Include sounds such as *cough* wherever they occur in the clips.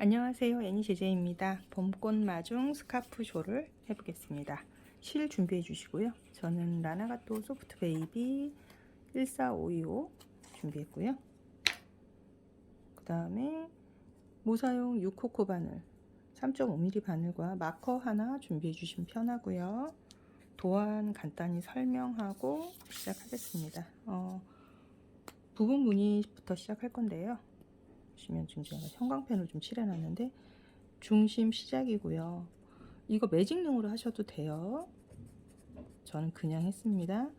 안녕하세요. 애니제제입니다. 봄꽃 마중 스카프 쇼를 해보겠습니다. 실 준비해 주시고요. 저는 라나가또 소프트 베이비 14525 준비했고요. 그 다음에 모사용 6코코 바늘 3.5mm 바늘과 마커 하나 준비해 주시면 편하고요. 도안 간단히 설명하고 시작하겠습니다. 어, 부분 무늬부터 시작할 건데요 지금 제가 형광펜으로 좀 칠해놨는데 중심 시작이고요. 이거 매직링으로 하셔도 돼요. 저는 그냥 했습니다.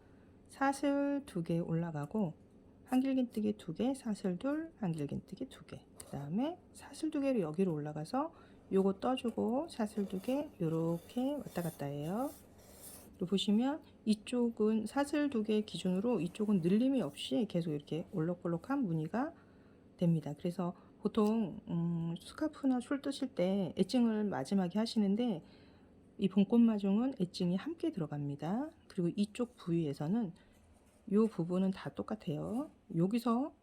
사슬 두 개 올라가고 한길긴뜨기 두 개, 사슬 둘, 한길긴뜨기 두 개. 그 다음에 사슬 두 개로 여기로 올라가서 요거 떠주고 사슬 두 개 요렇게 왔다 갔다 해요. 또 보시면 이쪽은 사슬 두 개 기준으로 이쪽은 늘림이 없이 계속 이렇게 올록볼록한 무늬가 됩니다. 그래서 보통 음, 스카프나 숄 뜨실 때 엣징을 마지막에 하시는데 이 봄꽃 마중은 엣징이 함께 들어갑니다. 그리고 이쪽 부위에서는 이 부분은 다 똑같아요. 여기서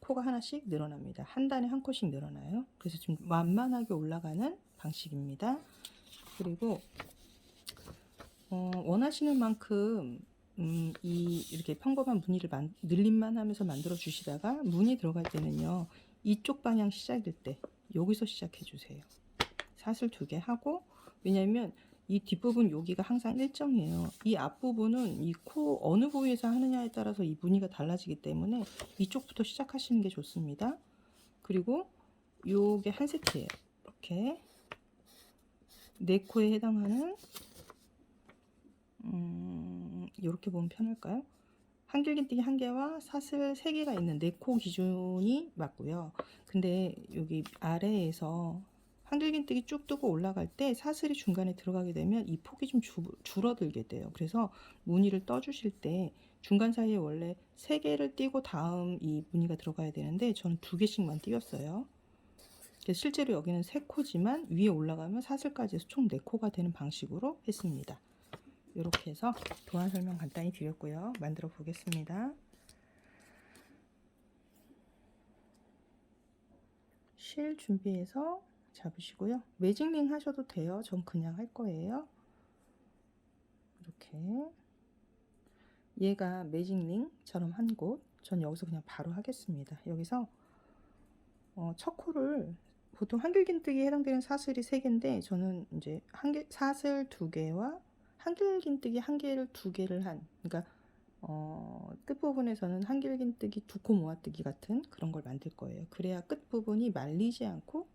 코가 하나씩 늘어납니다. 한 단에 한 코씩 늘어나요. 그래서 좀 완만하게 올라가는 방식입니다. 그리고 어, 원하시는 만큼 음, 이 이렇게 평범한 무늬를 만, 늘림만 하면서 만들어 주시다가 무늬 들어갈 때는요 이쪽 방향 시작일 때 여기서 시작해 주세요. 사슬 두 개 하고 왜냐면 이 뒷부분 여기가 항상 일정이에요. 이 앞부분은 이 코 어느 부위에서 하느냐에 따라서 이 무늬가 달라지기 때문에 이쪽부터 시작하시는 게 좋습니다. 그리고 요게 한 세트예요. 이렇게. 네 코에 해당하는 음, 이렇게 보면 편할까요? 한길긴뜨기 한 개와 사슬 세 개가 있는 네 코 기준이 맞고요. 근데 여기 아래에서 한길긴뜨기 쭉 뜨고 올라갈 때 사슬이 중간에 들어가게 되면 이 폭이 좀 주, 줄어들게 돼요. 그래서 무늬를 떠주실 때 중간 사이에 원래 세 개를 띄고 다음 이 무늬가 들어가야 되는데 저는 두 개씩만 띄웠어요. 실제로 여기는 세 코지만 위에 올라가면 사슬까지 해서 총 네 코가 되는 방식으로 했습니다. 이렇게 해서 도안 설명 간단히 드렸고요. 만들어 보겠습니다. 실 준비해서 잡으시고요. 매직링 하셔도 돼요. 전 그냥 할 거예요. 이렇게 얘가 매직링처럼 한 곳, 전 여기서 그냥 바로 하겠습니다. 여기서 어, 첫 코를 보통 한길긴뜨기에 해당되는 사슬이 3개인데 저는 이제 한길 사슬 2개와 한길긴뜨기 한 개를 두 개를 한 그러니까 어, 끝부분에서는 한길긴뜨기 두 코 모아뜨기 같은 그런 걸 만들 거예요. 그래야 끝부분이 말리지 않고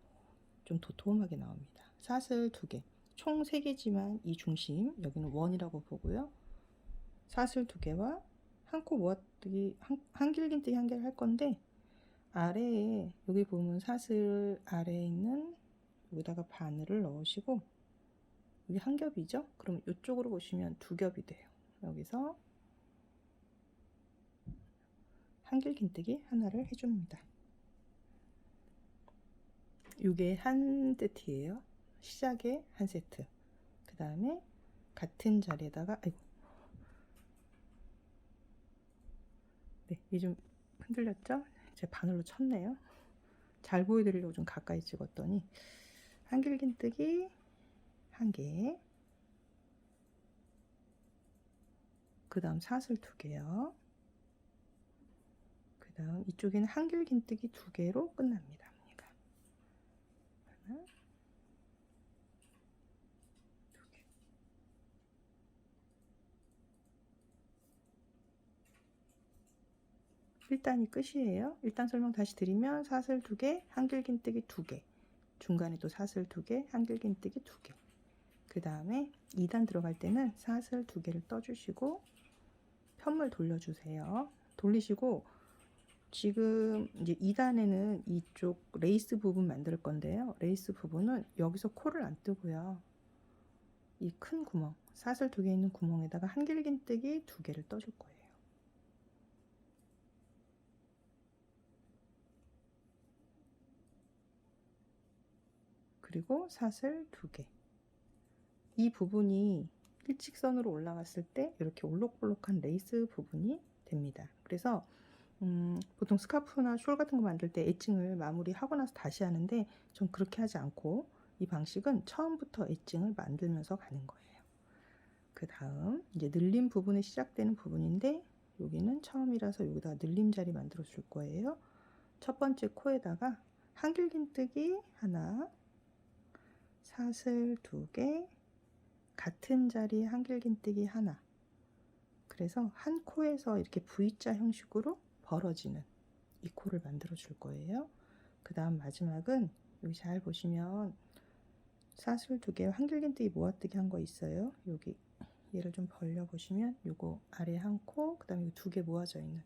좀 도톰하게 나옵니다. 사슬 두 개, 총 세 개지만 이 중심 여기는 원이라고 보고요. 사슬 두 개와 한 코 모아뜨기 한, 한길긴뜨기 한 개를 할 건데 아래에 여기 보면 사슬 아래에 있는 여기다가 바늘을 넣으시고 여기 한 겹이죠? 그럼 이쪽으로 보시면 두 겹이 돼요. 여기서 한길긴뜨기 하나를 해줍니다. 이게 한 세트예요. 시작에 한 세트. 그 다음에 같은 자리에다가 아이고 네, 이좀 흔들렸죠? 제 바늘로 쳤네요. 잘 보여드리려고 좀 가까이 찍었더니 한길긴뜨기 한 개. 그 다음 사슬 두 개요. 그 다음 이쪽에는 한길긴뜨기 두 개로 끝납니다. 하나. 일단이 끝이에요. 일단 설명 다시 드리면 사슬 두 개, 한길긴뜨기 두 개. 중간에 또 사슬 두 개, 한길긴뜨기 두 개. 그 다음에 2단 들어갈 때는 사슬 두 개를 떠주시고 편물 돌려주세요. 돌리시고 지금 이제 2단에는 이쪽 레이스 부분 만들 건데요. 레이스 부분은 여기서 코를 안 뜨고요. 이 큰 구멍, 사슬 두 개 있는 구멍에다가 한길긴뜨기 두 개를 떠줄 거예요. 그리고 사슬 두 개. 이 부분이 일직선으로 올라갔을 때 이렇게 올록볼록한 레이스 부분이 됩니다. 그래서 음, 보통 스카프나 숄 같은 거 만들 때 엣징을 마무리하고 나서 다시 하는데 전 그렇게 하지 않고 이 방식은 처음부터 엣징을 만들면서 가는 거예요. 그 다음 이제 늘림 부분에 시작되는 부분인데 여기는 처음이라서 여기다 늘림 자리 만들어 줄 거예요. 첫 번째 코에다가 한길긴뜨기 하나, 사슬 두 개, 같은 자리에 한길긴뜨기 하나. 그래서 한 코에서 이렇게 V자 형식으로 벌어지는 이 코를 만들어 줄 거예요. 그 다음 마지막은 여기 잘 보시면 사슬 두 개, 한길긴뜨기 모아뜨기 한 거 있어요. 여기 얘를 좀 벌려 보시면 요거 아래 한 코, 그 다음에 두 개 모아져 있는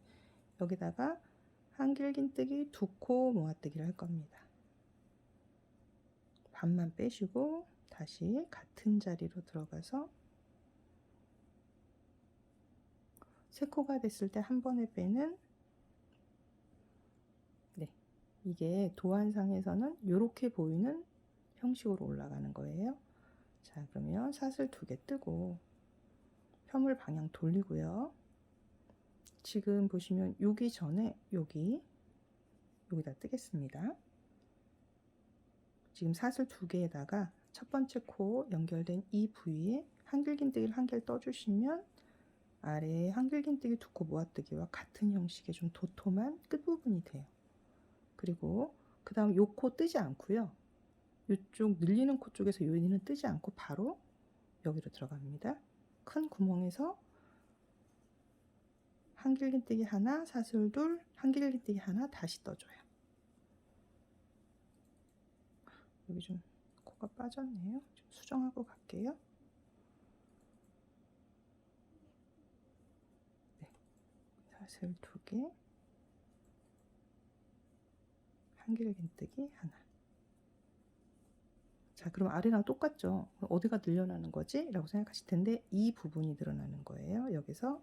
여기다가 한길긴뜨기 두 코 모아뜨기를 할 겁니다. 반만 빼시고 다시 같은 자리로 들어가서 세 코가 됐을 때 한 번에 빼는 네 이게 도안상에서는 이렇게 보이는 형식으로 올라가는 거예요. 자 그러면 사슬 두 개 뜨고 펴물 방향 돌리고요. 지금 보시면 여기 전에 여기 여기다 뜨겠습니다. 지금 사슬 두 개에다가 첫 번째 코 연결된 이 부위에 한길긴뜨기를 한 개를 떠주시면 아래에 한길긴뜨기 두 코 모아뜨기와 같은 형식의 좀 도톰한 끝부분이 돼요. 그리고 그 다음 요 코 뜨지 않고요. 이쪽 늘리는 코 쪽에서 요인은 뜨지 않고 바로 여기로 들어갑니다. 큰 구멍에서 한길긴뜨기 하나, 사슬 둘, 한길긴뜨기 하나 다시 떠줘요. 여기 좀 코가 빠졌네요. 좀 수정하고 갈게요. 네, 사슬 두 개, 한길긴뜨기 하나. 자, 그럼 아래랑 똑같죠? 어디가 늘려나는 거지? 라고 생각하실 텐데 이 부분이 늘어나는 거예요. 여기서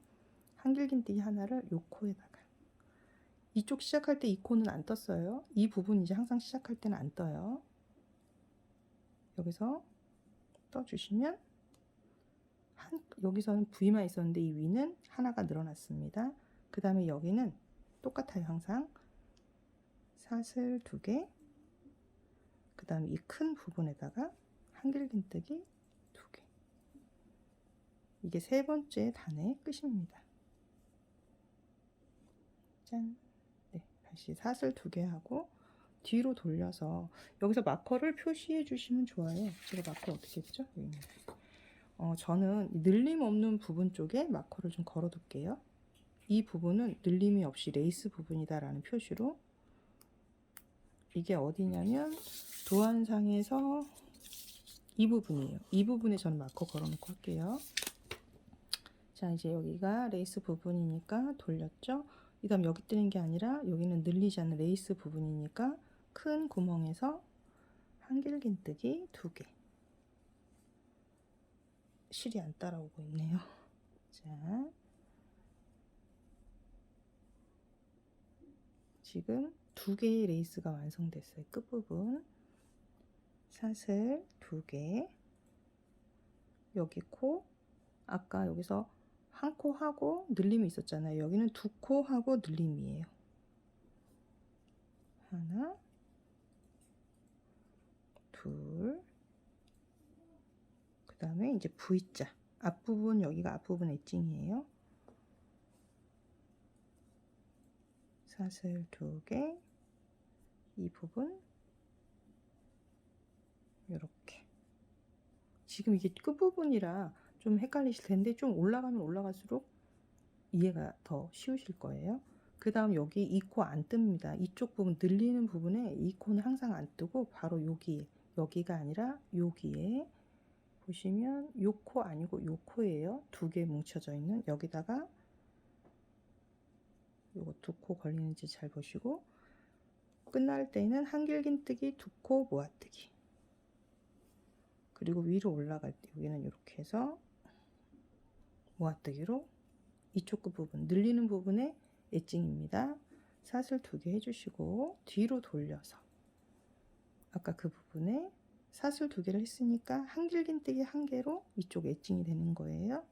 한길긴뜨기 하나를 요 코에다가 이쪽 시작할 때 이 코는 안 떴어요. 이 부분 이제 항상 시작할 때는 안 떠요. 여기서 떠주시면 한, 여기서는 V만 있었는데 이 위는 하나가 늘어났습니다. 그 다음에 여기는 똑같아요. 항상 사슬 두 개, 그 다음에 이 큰 부분에다가 한길긴뜨기 두 개. 이게 세 번째 단의 끝입니다. 짠. 네, 다시 사슬 두 개 하고 뒤로 돌려서 여기서 마커를 표시해 주시면 좋아요. 제가 마커 어떻게 했죠? 어, 저는 늘림 없는 부분 쪽에 마커를 좀 걸어 둘게요. 이 부분은 늘림이 없이 레이스 부분이다라는 표시로 이게 어디냐면 도안상에서 이 부분이에요. 이 부분에 저는 마커 걸어 놓고 할게요. 자, 이제 여기가 레이스 부분이니까 돌렸죠? 그 다음 여기 뜨는 게 아니라 여기는 늘리지 않는 레이스 부분이니까 큰 구멍에서 한길긴뜨기 두 개. 실이 안 따라오고 있네요. *laughs* 자, 지금 두 개의 레이스가 완성됐어요. 끝부분. 사슬 두 개. 여기 코. 아까 여기서 한 코 하고 늘림이 있었잖아요. 여기는 두 코 하고 늘림이에요. 하나, 둘, 그 다음에 이제 V자. 앞부분, 여기가 앞부분 엣징이에요. 사슬 두 개, 이 부분, 이렇게. 지금 이게 끝부분이라 좀 헷갈리실 텐데 좀 올라가면 올라갈수록 이해가 더 쉬우실 거예요. 그 다음 여기 이 코 안 뜹니다. 이쪽 부분 늘리는 부분에 이 코는 항상 안 뜨고 바로 여기 여기가 아니라 여기에 보시면 요코 아니고 요 코예요. 두 개 뭉쳐져 있는 여기다가 요거 두 코 걸리는지 잘 보시고 끝날 때는 한길긴뜨기 두 코 모아뜨기 그리고 위로 올라갈 때 여기는 이렇게 해서 모아뜨기로 이쪽 끝 부분 늘리는 부분에 엣징입니다. 사슬 두 개 해주시고 뒤로 돌려서 아까 그 부분에 사슬 두 개를 했으니까 한 길긴뜨기 한 개로 이쪽 엣징이 되는 거예요.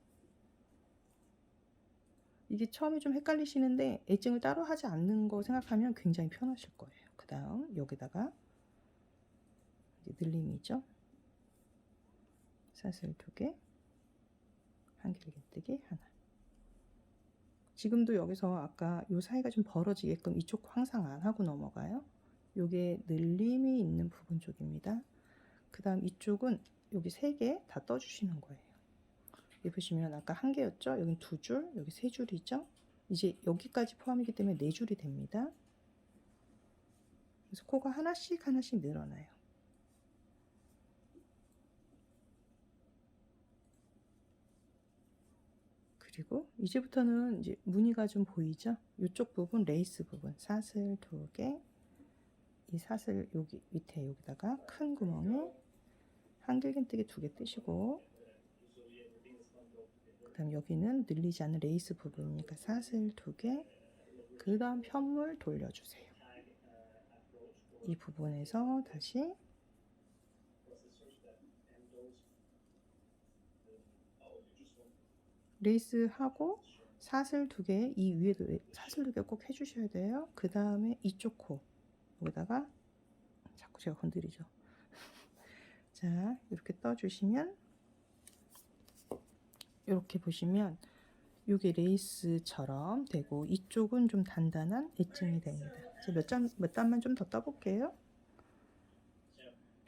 이게 처음에 좀 헷갈리시는데 애증을 따로 하지 않는 거 생각하면 굉장히 편하실 거예요. 그 다음 여기다가 늘림이죠. 사슬 두 개, 한 길긴뜨기 하나. 지금도 여기서 아까 요 사이가 좀 벌어지게끔 이쪽 항상 안 하고 넘어가요. 요게 늘림이 있는 부분 쪽입니다. 그 다음 이쪽은 여기 세 개 다 떠주시는 거예요. 여기 보시면 아까 한 개였죠? 여긴 두 줄, 여기 세 줄이죠? 이제 여기까지 포함이기 때문에 네 줄이 됩니다. 그래서 코가 하나씩 하나씩 늘어나요. 그리고 이제부터는 이제 무늬가 좀 보이죠? 이쪽 부분 레이스 부분 사슬 두 개, 이 사슬 여기 밑에 여기다가 큰 구멍에 한길긴뜨기 두 개 뜨시고 그 다음 여기는 늘리지 않는 레이스 부분이니까 사슬 두 개, 그 다음 편물 돌려주세요. 이 부분에서 다시 레이스 하고 사슬 두 개 이 위에도 레- 사슬 두 개 꼭 해주셔야 돼요. 그 다음에 이쪽 코 여기다가 자꾸 제가 건드리죠. *laughs* 자 이렇게 떠주시면 이렇게 보시면 이게 레이스처럼 되고 이쪽은 좀 단단한 엣징이 됩니다. 몇, 점, 몇 단만 좀 더 떠볼게요.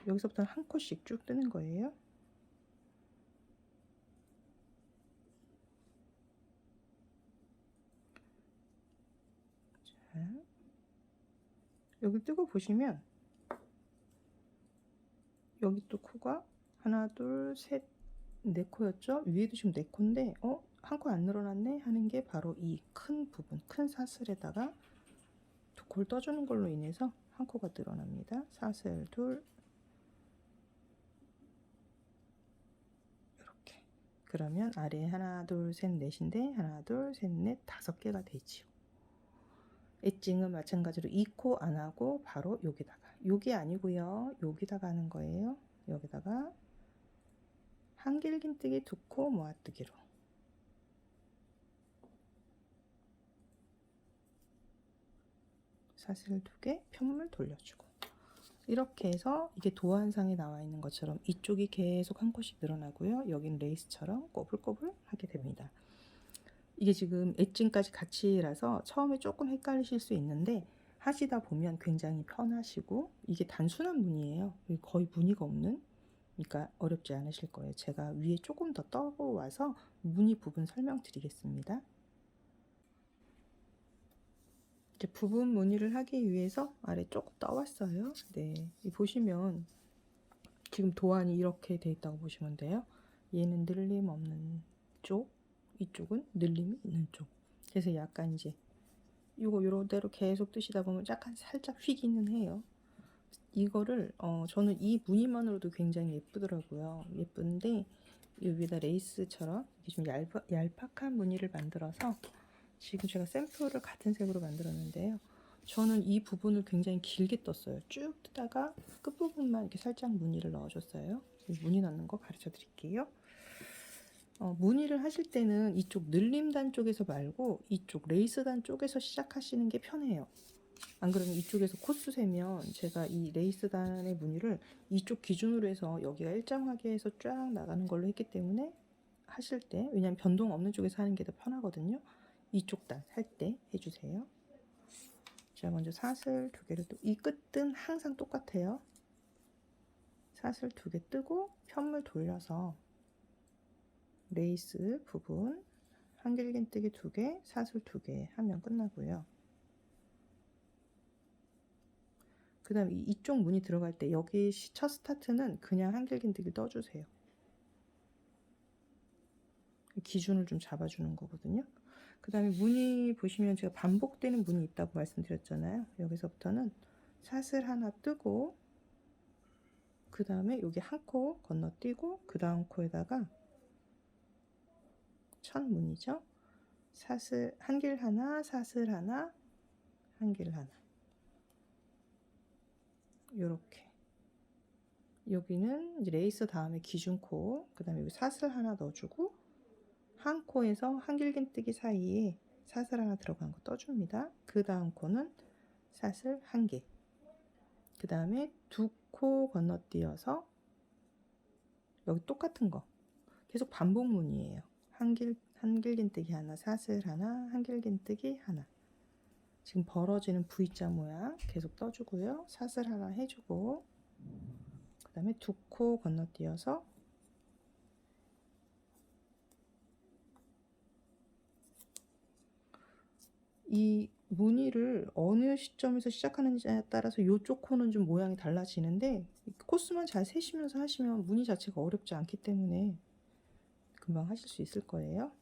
여기서부터 한 코씩 쭉 뜨는 거예요. 자, 여기 뜨고 보시면 여기 또 코가 하나 둘 셋 네 코였죠? 위에도 지금 네 코인데 어? 한 코 안 늘어났네? 하는 게 바로 이 큰 부분 큰 사슬에다가 두 코를 떠주는 걸로 인해서 한 코가 늘어납니다. 사슬 둘. 이렇게. 그러면 아래 하나 둘 셋 넷인데 하나 둘 셋 넷 다섯 개가 되지요 엣징은 마찬가지로 이 코 안 하고 바로 여기다가. 여기 아니고요. 여기다가 하는 거예요. 여기다가 한길긴뜨기 두 코 모아뜨기로. 사슬 두 개 편물 돌려주고. 이렇게 해서 이게 도안상에 나와 있는 것처럼 이쪽이 계속 한 코씩 늘어나고요. 여긴 레이스처럼 꼬불꼬불 하게 됩니다 이게 지금 엣징까지 같이라서 처음에 조금 헷갈리실 수 있는데 하시다 보면 굉장히 편하시고 이게 단순한 무늬예요. 거의 무늬가 없는 그러니까 어렵지 않으실 거예요. 제가 위에 조금 더 떠고 와서 무늬 부분 설명드리겠습니다. 이제 부분 무늬를 하기 위해서 아래 조금 떠왔어요. 네, 이 보시면 지금 도안이 이렇게 돼 있다고 보시면 돼요. 얘는 늘림 없는 쪽, 이쪽은 늘림이 있는 쪽. 그래서 약간 이제 이거 요런대로 계속 뜨시다 보면 약간 살짝 휘기는 해요. 이거를 어 저는 이 무늬만으로도 굉장히 예쁘더라고요. 예쁜데 여기다 레이스처럼 좀 얇, 얄팍한 무늬를 만들어서 지금 제가 샘플을 같은 색으로 만들었는데요. 저는 이 부분을 굉장히 길게 떴어요. 쭉 뜨다가 끝부분만 이렇게 살짝 무늬를 넣어줬어요. 무늬 넣는 거 가르쳐 드릴게요. 어, 무늬를 하실 때는 이쪽 늘림단 쪽에서 말고 이쪽 레이스단 쪽에서 시작하시는 게 편해요. 안 그러면 이쪽에서 코스 세면 제가 이 레이스단의 무늬를 이쪽 기준으로 해서 여기가 일정하게 해서 쫙 나가는 걸로 했기 때문에 하실 때 왜냐면 변동 없는 쪽에서 하는 게 더 편하거든요. 이쪽 단 할 때 해주세요. 자 먼저 사슬 두 개를 또 이 끝은 항상 똑같아요. 사슬 두 개 뜨고 편물 돌려서 레이스 부분 한길긴뜨기 두 개, 사슬 두개 하면 끝나고요. 그 다음 이쪽 무늬 들어갈 때 여기 첫 스타트는 그냥 한길긴뜨기 떠주세요. 기준을 좀 잡아주는 거거든요. 그 다음에 무늬 보시면 제가 반복되는 무늬 있다고 말씀드렸잖아요. 여기서부터는 사슬 하나 뜨고 그 다음에 여기 한 코 건너뛰고 그 다음 코에다가 첫 무늬죠. 사슬 한 길 하나, 사슬 하나, 한 길 하나. 요렇게. 여기는 레이스 다음에 기준 코, 그 다음에 여기 사슬 하나 넣어주고 한 코에서 한 길긴뜨기 사이에 사슬 하나 들어간 거 떠줍니다. 그 다음 코는 사슬 한 개. 그 다음에 두 코 건너뛰어서 여기 똑같은 거 계속 반복문이에요. 한길 한길긴뜨기 하나, 사슬 하나, 한길긴뜨기 하나. 지금 벌어지는 V자 모양 계속 떠주고요. 사슬 하나 해주고 그 다음에 두 코 건너뛰어서 이 무늬를 어느 시점에서 시작하는지에 따라서 이쪽 코는 좀 모양이 달라지는데 코스만 잘 세시면서 하시면 무늬 자체가 어렵지 않기 때문에 금방 하실 수 있을 거예요.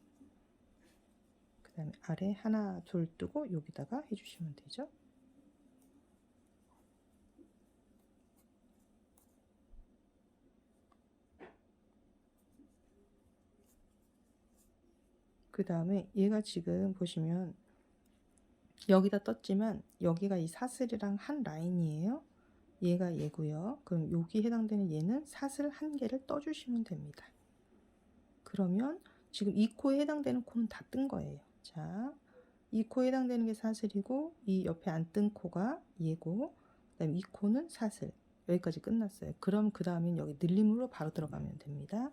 그 다음에 아래 하나 둘 뜨고 여기다가 해주시면 되죠. 그 다음에 얘가 지금 보시면 여기다 떴지만 여기가 이 사슬이랑 한 라인이에요. 얘가 얘고요. 그럼 여기 해당되는 얘는 사슬 한 개를 떠주시면 됩니다. 그러면 지금 이 코에 해당되는 코는 다 뜬 거예요. 자, 이 코에 해당되는 게 사슬이고 이 옆에 안 뜬 코가 얘고 그다음에 이 코는 사슬. 여기까지 끝났어요. 그럼 그 다음엔 여기 늘림으로 바로 들어가면 됩니다.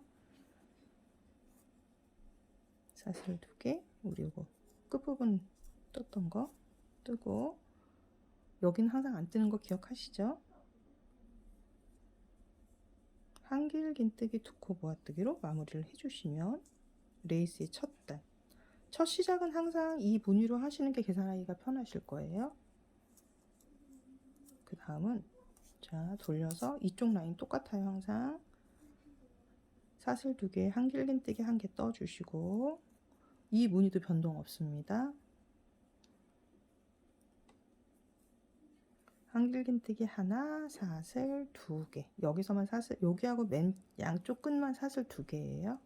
사슬 두 개, 우리 요거 끝부분 떴던 거 뜨고 여기는 항상 안 뜨는 거 기억하시죠? 한길긴뜨기 두코 모아뜨기로 마무리를 해주시면 레이스의 첫 단. 첫 시작은 항상 이 무늬로 하시는 게 계산하기가 편하실 거예요. 그 다음은 자 돌려서 이쪽 라인 똑같아요 항상 사슬 두 개, 한길긴뜨기 한 개 떠주시고 이 무늬도 변동 없습니다. 한길긴뜨기 하나, 사슬 두 개. 여기서만 사슬, 여기하고 맨 양쪽 끝만 사슬 두 개예요.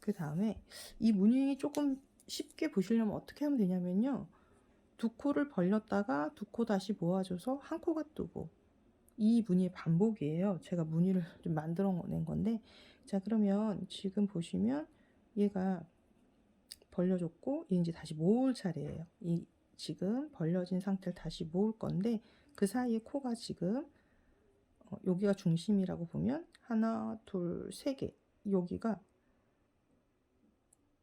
그 다음에 이 무늬 조금 쉽게 보시려면 어떻게 하면 되냐면요. 두 코를 벌렸다가 두 코 다시 모아줘서 한 코가 뜨고 이 무늬의 반복이에요. 제가 무늬를 *laughs* 좀 만들어 낸 건데 자 그러면 지금 보시면 얘가 벌려줬고 이제 다시 모을 차례예요. 이 지금 벌려진 상태를 다시 모을 건데 그 사이에 코가 지금 어, 여기가 중심이라고 보면 하나, 둘, 세 개. 여기가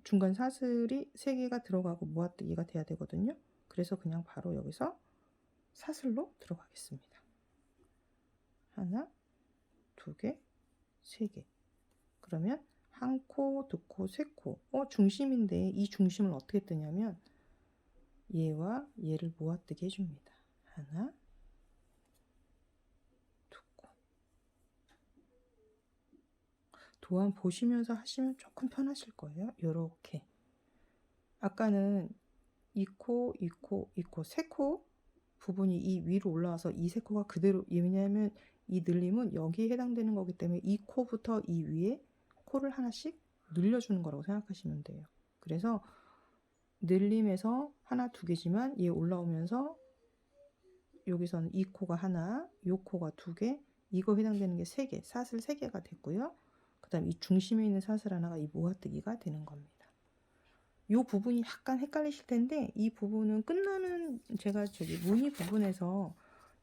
중간 사슬이 세 개가 들어가고 모아뜨기가 돼야 되거든요. 그래서 그냥 바로 여기서 사슬로 들어가겠습니다. 하나, 두 개, 세 개. 그러면 한 코, 두 코, 세 코. 어, 중심인데 이 중심을 어떻게 뜨냐면 얘와 얘를 모아뜨게 해줍니다. 하나, 두 코. 도안 보시면서 하시면 조금 편하실 거예요. 요렇게. 아까는 이 코, 이 코, 이 코, 세 코 부분이 이 위로 올라와서 이 세 코가 그대로 왜냐하면 이 늘림은 여기에 해당되는 거기 때문에 이 코부터 이 위에 코를 하나씩 늘려주는 거라고 생각하시면 돼요. 그래서 늘림에서 하나 두 개지만 얘 올라오면서 여기서는 이 코가 하나, 요 코가 두 개, 이거 해당되는 게 세 개, 사슬 세 개가 됐고요. 그 다음 이 중심에 있는 사슬 하나가 이 모아뜨기가 되는 겁니다. 요 부분이 약간 헷갈리실 텐데 이 부분은 끝나는 제가 저기 무늬 부분에서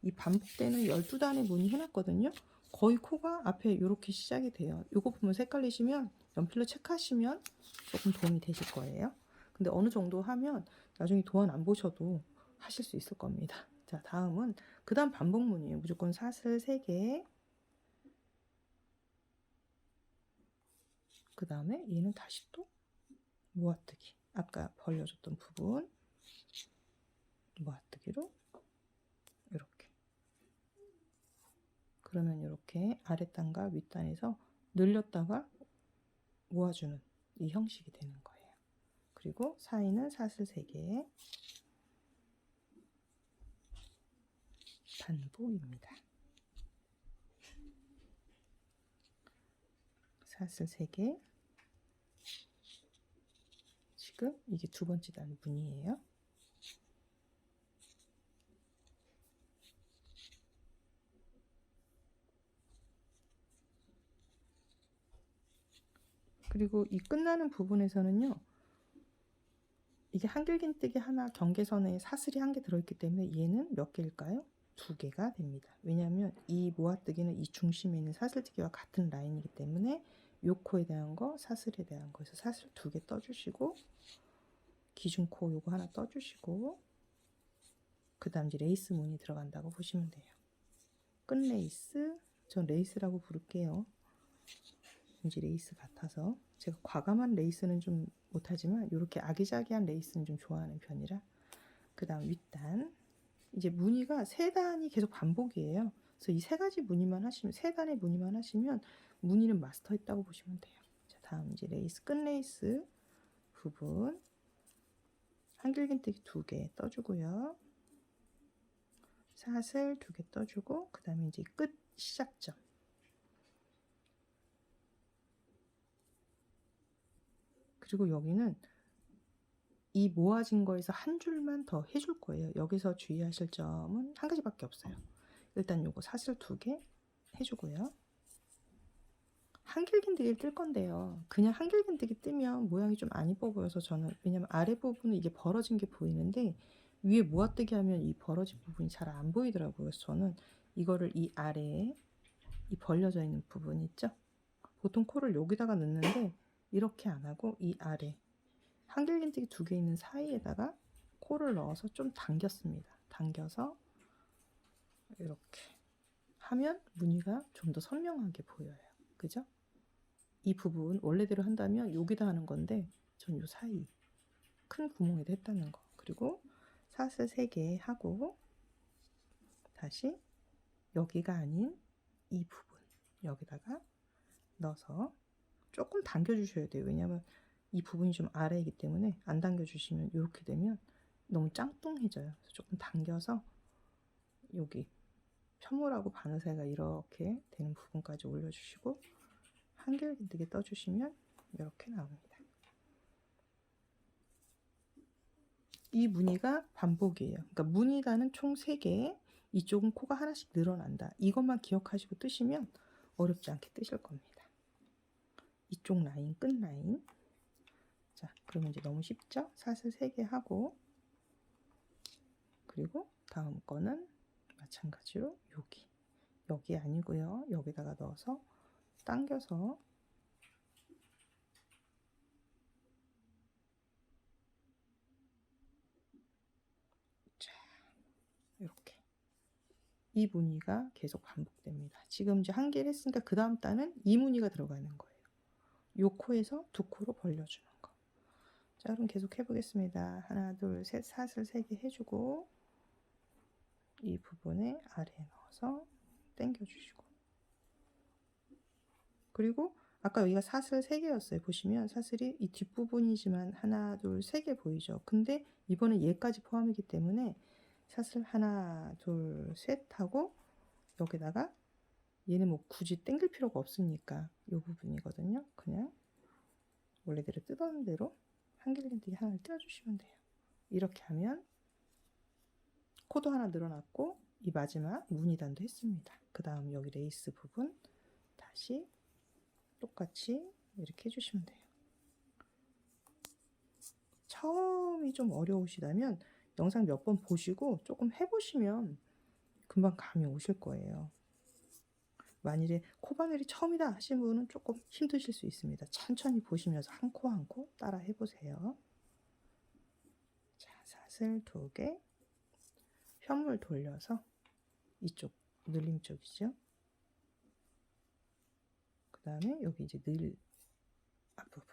이 반복되는 12단의 무늬 해놨거든요. 거의 코가 앞에 이렇게 시작이 돼요. 이거 보면 헷갈리시면 연필로 체크하시면 조금 도움이 되실 거예요. 근데 어느 정도 하면 나중에 도안 안 보셔도 하실 수 있을 겁니다. 자, 다음은 그 다음 반복문이에요. 무조건 사슬 3개. 그 다음에 얘는 다시 또 모아뜨기. 아까 벌려줬던 부분 모아뜨기로 이렇게. 그러면 이렇게 아랫단과 윗단에서 늘렸다가 모아주는 이 형식이 되는 거예요. 그리고 사이는 사슬 3개 반복입니다. 사슬 3개 지금 이게 두 번째 단 문이에요. 그리고 이 끝나는 부분에서는요. 이게 한길긴뜨기 하나 경계선에 사슬이 한 개 들어있기 때문에 얘는 몇 개일까요? 두 개가 됩니다. 왜냐하면 이 모아뜨기는 이 중심에 있는 사슬뜨기와 같은 라인이기 때문에 요 코에 대한 거, 사슬에 대한 거에서 사슬 두 개 떠주시고 기준코 요거 하나 떠주시고 그 다음 이제 레이스 문이 들어간다고 보시면 돼요. 끝 레이스, 전 레이스라고 부를게요. 왠지 레이스 같아서 제가 과감한 레이스는 좀 못하지만 이렇게 아기자기한 레이스는 좀 좋아하는 편이라 그 다음 윗단 이제 무늬가 세 단이 계속 반복이에요. 그래서 이 세 가지 무늬만 하시면 세 단의 무늬만 하시면 무늬는 마스터했다고 보시면 돼요. 자 다음 이제 레이스 끝 레이스 부분 한길긴뜨기 두 개 떠주고요. 사슬 두 개 떠주고 그 다음에 이제 끝 시작점 그리고 여기는 이 모아진 거에서 한 줄만 더 해줄 거예요. 여기서 주의하실 점은 한 가지밖에 없어요. 일단 요거 사슬 두 개 해주고요. 한길긴뜨기를 뜰 건데요. 그냥 한길긴뜨기 뜨면 모양이 좀 안 이뻐 보여서 저는 왜냐면 아래 부분은 이게 벌어진 게 보이는데 위에 모아뜨기 하면 이 벌어진 부분이 잘 안 보이더라고요. 그래서 저는 이거를 이 아래에 이 벌려져 있는 부분 있죠? 보통 코를 여기다가 넣는데 이렇게 안 하고 이 아래 한길긴뜨기 두 개 있는 사이에다가 코를 넣어서 좀 당겼습니다. 당겨서 이렇게 하면 무늬가 좀 더 선명하게 보여요. 그죠? 이 부분 원래대로 한다면 여기다 하는 건데 전 요 사이 큰 구멍에다 했다는 거. 그리고 사슬 3개 하고 다시 여기가 아닌 이 부분 여기다가 넣어서 조금 당겨 주셔야 돼요. 왜냐하면 이 부분이 좀 아래이기 때문에 안 당겨 주시면 이렇게 되면 너무 짱뚱해져요. 그래서 조금 당겨서 여기 펴물하고 바늘 사이가 이렇게 되는 부분까지 올려주시고 한길긴뜨기 떠주시면 이렇게 나옵니다. 이 무늬가 반복이에요. 그러니까 무늬단은 총 3개, 이쪽은 코가 하나씩 늘어난다. 이것만 기억하시고 뜨시면 어렵지 않게 뜨실 겁니다. 이쪽 라인, 끝 라인. 자, 그러면 이제 너무 쉽죠? 사슬 3개 하고 그리고 다음 거는 마찬가지로 여기. 여기 아니고요. 여기다가 넣어서 당겨서 자, 이렇게 이 무늬가 계속 반복됩니다. 지금 이제 한 개를 했으니까 그 다음 단은 이 무늬가 들어가는 거예요. 요 코에서 두 코로 벌려주는 거. 자, 그럼 계속 해보겠습니다. 하나, 둘, 셋, 사슬 세 개 해주고 이 부분에 아래에 넣어서 당겨주시고 그리고 아까 여기가 사슬 3개였어요. 보시면 사슬이 이 뒷부분이지만 하나, 둘, 세 개 보이죠. 근데 이번에 얘까지 포함이기 때문에 사슬 하나, 둘, 셋 하고 여기다가 얘는 뭐 굳이 당길 필요가 없으니까 이 부분이거든요. 그냥 원래대로 뜨던 대로 한길긴뜨기 하나를 떼어주시면 돼요. 이렇게 하면 코도 하나 늘어났고 이 마지막 무늬단도 했습니다. 그 다음 여기 레이스 부분 다시 똑같이 이렇게 해주시면 돼요. 처음이 좀 어려우시다면 영상 몇 번 보시고 조금 해보시면 금방 감이 오실 거예요. 만일에 코바늘이 처음이다 하신 분은 조금 힘드실 수 있습니다. 천천히 보시면서 한 코 한 코 따라 해보세요. 자, 사슬 두 개, 현물 돌려서 이쪽 늘림 쪽이죠. 그 다음에 여기 이제 늘 앞부분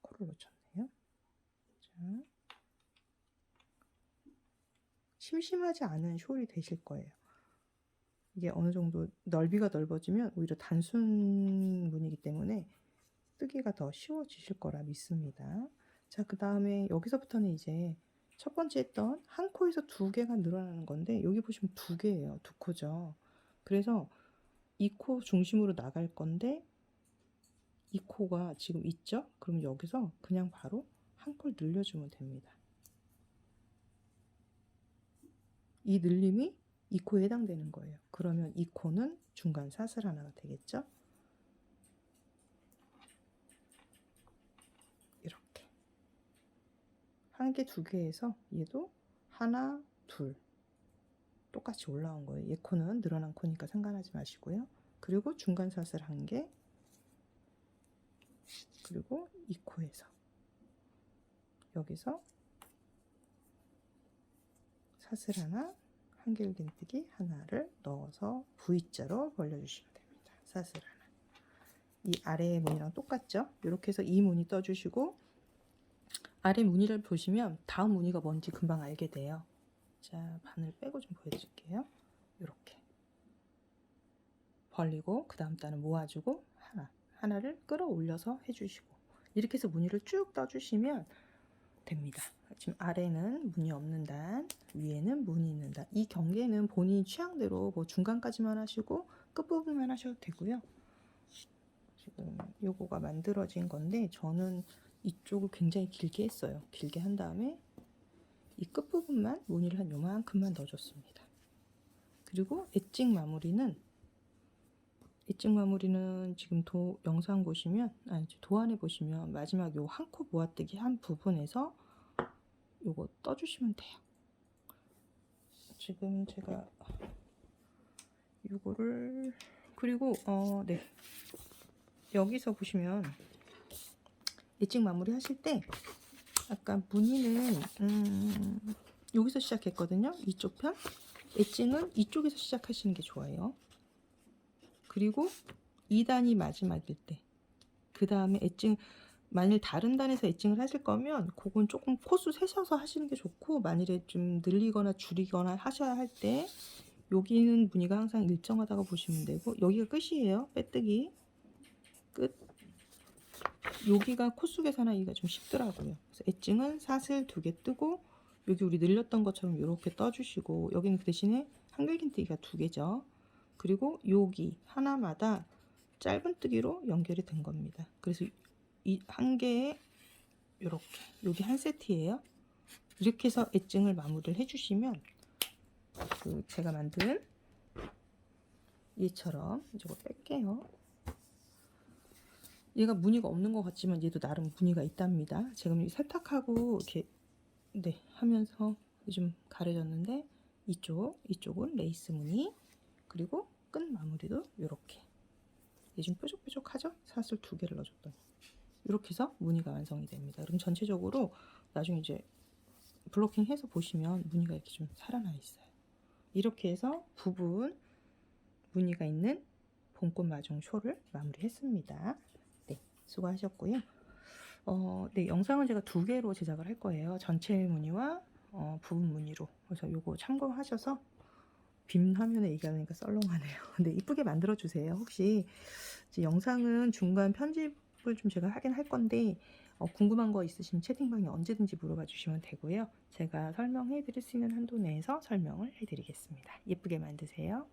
코를 놓쳤네요. 자, 심심하지 않은 숄이 되실 거예요. 이게 어느 정도 넓이가 넓어지면 오히려 단순 무늬이기 때문에 뜨기가 더 쉬워지실 거라 믿습니다. 자, 그 다음에 여기서부터는 이제 첫 번째 했던 한 코에서 두 개가 늘어나는 건데 여기 보시면 두 개예요. 두 코죠. 그래서 이 코 중심으로 나갈 건데 이 코가 지금 있죠? 그럼 여기서 그냥 바로 한 콜 늘려주면 됩니다. 이 늘림이 2코에 해당되는 거예요. 그러면 2코는 중간 사슬 하나가 되겠죠? 이렇게 한 개, 두 개에서 얘도 하나, 둘 똑같이 올라온 거예요. 얘 코는 늘어난 코니까 상관하지 마시고요. 그리고 중간 사슬 한 개, 그리고 이 코에서 여기서 사슬 하나, 한길긴뜨기 하나를 넣어서 V자로 벌려주시면 됩니다. 사슬 하나. 이 아래의 무늬랑 똑같죠? 이렇게 해서 이 무늬 떠주시고 아래 무늬를 보시면 다음 무늬가 뭔지 금방 알게 돼요. 자, 바늘 빼고 좀 보여드릴게요. 이렇게 벌리고 그 다음 단을 모아주고 하나 하나를 끌어올려서 해주시고 이렇게 해서 무늬를 쭉 떠주시면 됩니다. 지금 아래는 무늬 없는 단, 위에는 무늬 있는 단. 이 경계는 본인 취향대로 뭐 중간까지만 하시고 끝부분만 하셔도 되고요. 지금 요거가 만들어진 건데 저는 이쪽을 굉장히 길게 했어요. 길게 한 다음에 이 끝부분만 무늬를 한 요만큼만 넣어줬습니다. 그리고 엣징 마무리는 엣징 마무리는 지금 도 영상 보시면 아니 도안에 보시면 마지막 요 한 코 모아뜨기 한 부분에서 요거 떠주시면 돼요. 지금 제가 요거를 그리고 어 네 여기서 보시면 엣징 마무리 하실 때 약간 무늬는 음, 여기서 시작했거든요. 이쪽 편 엣징은 이쪽에서 시작하시는 게 좋아요. 그리고 2단이 마지막일 때. 그 다음에 엣징, 만일 다른 단에서 엣징을 하실 거면 그건 조금 코수 세셔서 하시는 게 좋고 만일에 좀 늘리거나 줄이거나 하셔야 할 때 여기는 무늬가 항상 일정하다고 보시면 되고 여기가 끝이에요. 빼뜨기. 끝. 여기가 코수 계산하기가 좀 쉽더라고요. 그래서 엣징은 사슬 두 개 뜨고 여기 우리 늘렸던 것처럼 이렇게 떠주시고 여기는 그 대신에 한글긴뜨기가 두 개죠. 그리고 여기 하나마다 짧은 뜨기로 연결이 된 겁니다. 그래서 이 한 개에 이렇게 여기 한 세트예요. 이렇게 해서 엣징을 마무리를 해주시면 그 제가 만든 얘처럼 이거 뺄게요. 얘가 무늬가 없는 것 같지만 얘도 나름 무늬가 있답니다. 지금 세탁하고 이렇게 네 하면서 좀 가려졌는데 이쪽 이쪽은 레이스 무늬 그리고 끝 마무리도 이렇게 얘 좀 뾰족뾰족하죠? 사슬 두 개를 넣어줬더니 이렇게 해서 무늬가 완성이 됩니다. 그럼 전체적으로 나중에 이제 블로킹 해서 보시면 무늬가 이렇게 좀 살아나 있어요. 이렇게 해서 부분 무늬가 있는 봄꽃 마중 쇼를 마무리했습니다. 네, 수고하셨고요. 어, 네, 영상은 제가 두 개로 제작을 할 거예요. 전체 무늬와 어, 부분 무늬로. 그래서 요거 참고하셔서 빔 화면에 얘기하니까 썰렁하네요. *laughs* 근데 이쁘게 만들어 주세요. 혹시 영상은 중간 편집 을 좀 제가 하긴 할 건데 어, 궁금한 거 있으시면 채팅방에 언제든지 물어봐 주시면 되고요. 제가 설명해 드릴 수 있는 한도 내에서 설명을 해 드리겠습니다. 예쁘게 만드세요.